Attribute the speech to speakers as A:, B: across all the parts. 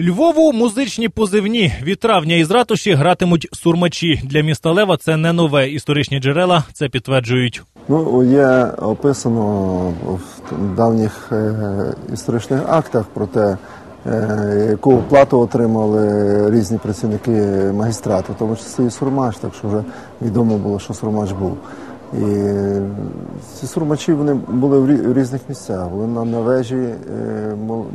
A: Львову музичні позивні від травня із ратуші гратимуть сурмачі. Для міста Лева це не нове. Історичні джерела це підтверджують.
B: Ну, є описано в давніх е, історичних актах про те, е, яку плату отримали різні працівники магістрату, тому числі і Сурмач, так що вже відомо було, що Сурмач був. І ці сурмачі вони були в рі- в різних місцях. Були на, на вежі, е,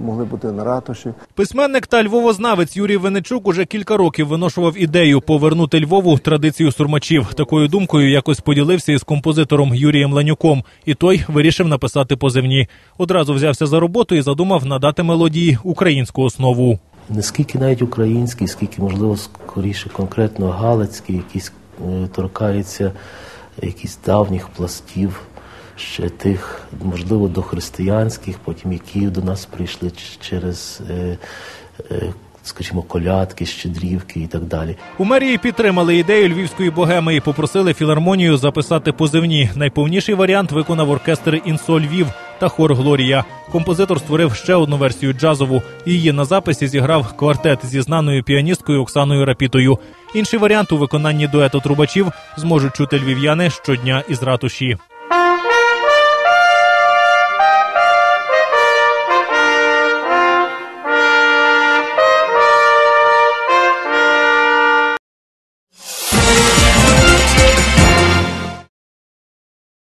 B: могли бути на ратуші.
A: Письменник та львовознавець Юрій Венечук уже кілька років виношував ідею повернути Львову традицію сурмачів. Такою думкою якось поділився із композитором Юрієм Ланюком, і той вирішив написати позивні. Одразу взявся за роботу і задумав надати мелодії українську основу.
C: Не скільки навіть український, скільки, можливо, скоріше конкретно галицький, якийсь е, торкається якісь давніх пластів, ще тих, можливо, дохристиянських, потім які до нас прийшли через, е, е, скажімо, колядки, щедрівки і так далі.
A: У мерії підтримали ідею львівської богеми і попросили філармонію записати позивні. Найповніший варіант виконав оркестр Інсо Львів та хор Глорія. Композитор створив ще одну версію джазову. Її на записі зіграв квартет зі знаною піаністкою Оксаною Рапітою. Інший варіант у виконанні дуету трубачів зможуть чути львів'яни щодня із ратуші.